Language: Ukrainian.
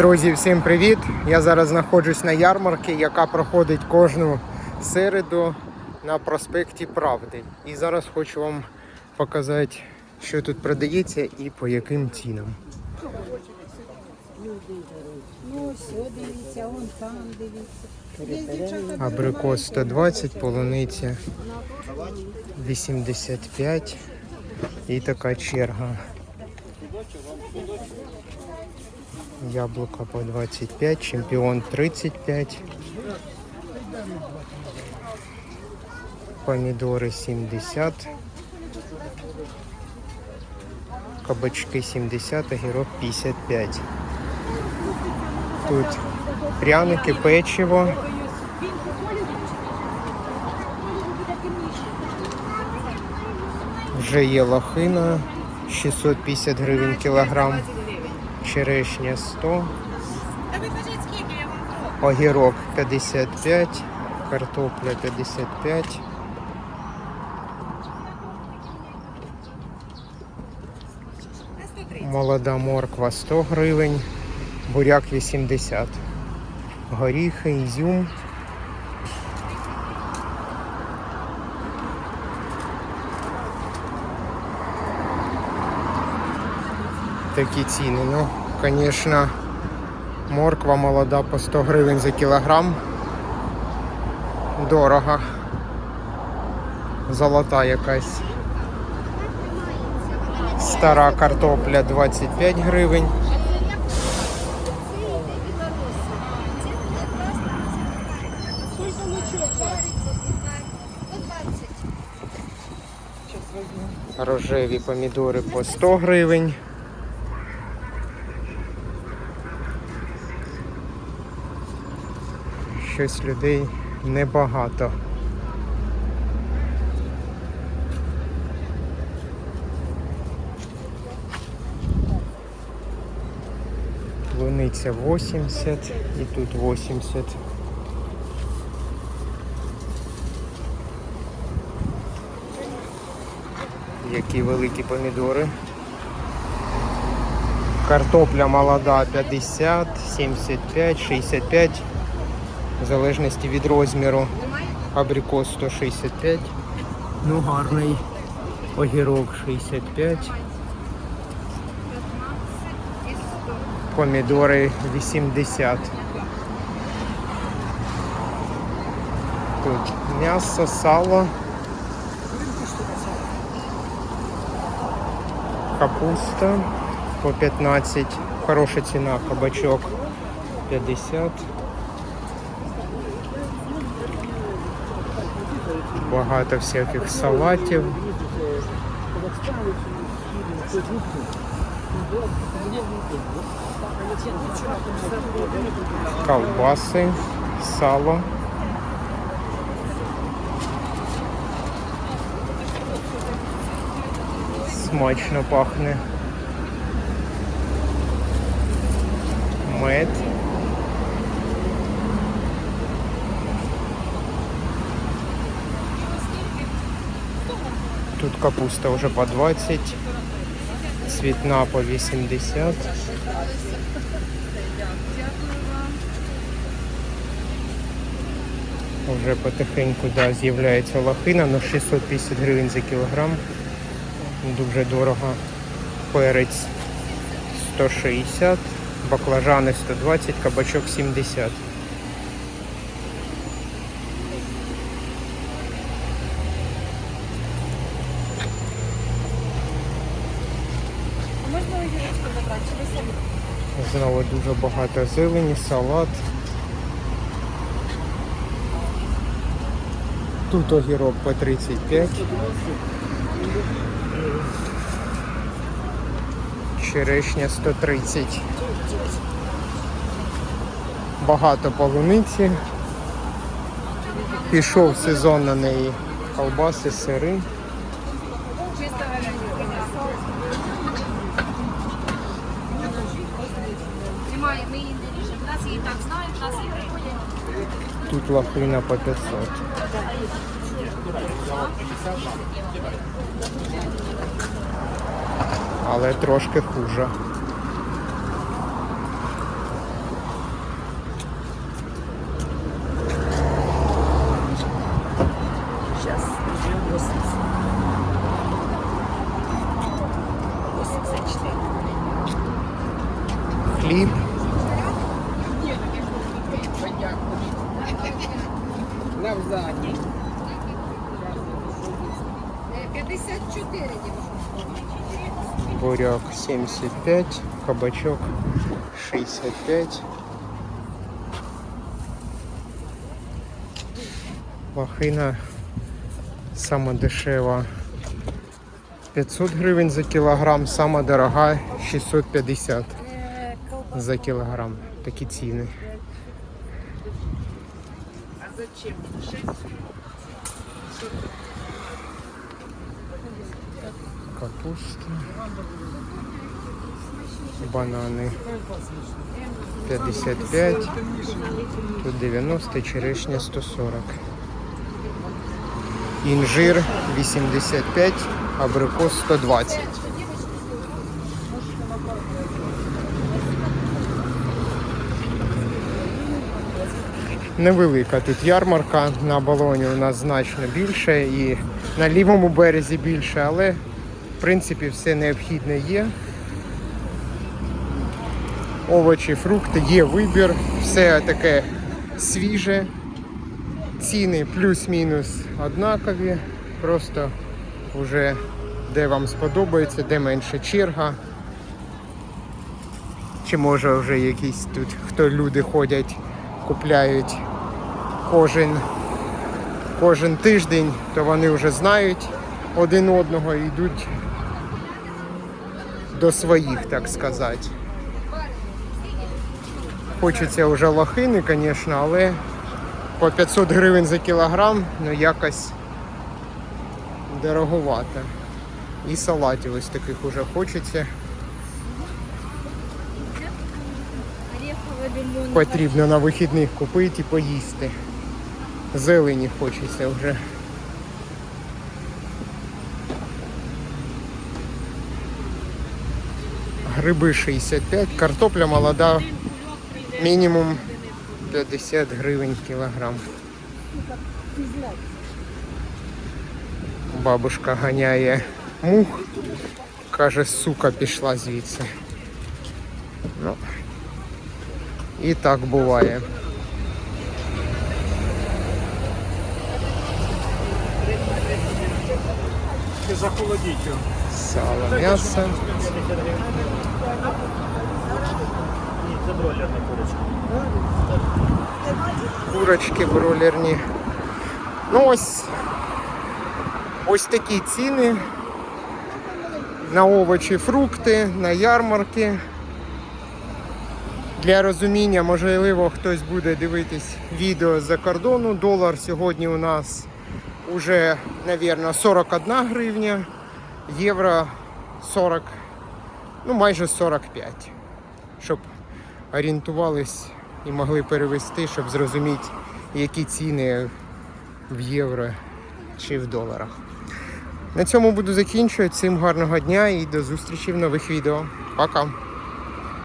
Друзі, всім привіт! Я зараз знаходжусь на ярмарці, яка проходить кожну середу на проспекті Правди. І зараз хочу вам показати, що тут продається і по яким цінам. Ну, все, дивіться, вон там дивіться. Абрикос 120, полуниця 85 і така черга. Яблука по 25, чемпіон 35. Помідори 70. Кабачки 70, огірок 55. Тут пряники, печиво. Вже є лохина 650 гривень кілограм, черешня 100, огірок 55, картопля 55. Молода морква 100 гривень, буряк 80. Горіхи, ізюм. Такі ціни. Ну, звісно, морква молода по 100 гривень за кілограм. Дорого. Золота якась. Стара картопля 25 гривень. Рожеві помідори по 100 гривень. Щось людей небагато. Луниця 80 і тут 80. Які великі помідори. Картопля молода 50, 75, 65, в залежності від розміру. Абрикос 165. Ну гарний. Огірок 65. Помідори 80. Тут м'ясо, сало. Капуста по 15. Хороша ціна, кабачок 50. Багато всяких салатів. Ковбаси, сало. Смачно пахне. Мед. Тут капуста уже по 20, цвітна по 80. Вже потихеньку да, з'являється лохина, але 650 гривень за кілограм. Дуже дорого. Перець 160, баклажани 120, кабачок 70. Знову дуже багато зелені, салат. Тут огірок по 35. Черешня 130. Багато полуниці. Пішов сезон на неї. Колбаси, сири. Тут лохина по 500. Але трошки хуже. Сейчас. Хліб буряк 75, кабачок 65. Лохина сама дешева 500 гривень за кілограм, сама дорога 650 за кілограм. Такі ціни. А зачем? Капуста. Банани 55, тут 90, черешня 140. Інжир 85, абрикос 120. Невелика тут ярмарка на балоні у нас значно більше і на лівому березі більше, але в принципі все необхідне є. Овочі, фрукти, є вибір, все таке свіже. Ціни плюс-мінус однакові. Просто вже де вам сподобається, де менше черга. Чи може вже якісь тут, хто люди ходять, купляють кожен, кожен тиждень, то вони вже знають один одного і йдуть до своїх, так сказати. Хочеться вже лохини, звісно, але по 500 гривень за кілограм, ну якось дороговато. І салатів ось таких уже хочеться. Потрібно на вихідних купити і поїсти. Зелені хочеться вже. Гриби 65, картопля молода мінімум 50 гривень кілограм. Бабушка ганяє мух, каже, сука пішла звідси. Ну, і так буває. Захолодіть його. Сало, м'ясо. Курочка. курочки бройлерні. Ну ось, ось такі ціни на овочі, фрукти, на ярмарки. Для розуміння, можливо, хтось буде дивитись відео з-за кордону. Долар сьогодні у нас уже, мабуть, 41 гривня, євро 40, ну майже 45. Щоб орієнтувались і могли перевести, щоб зрозуміти, які ціни в євро чи в доларах. На цьому буду закінчувати. Всім гарного дня і до зустрічі в нових відео. Пока!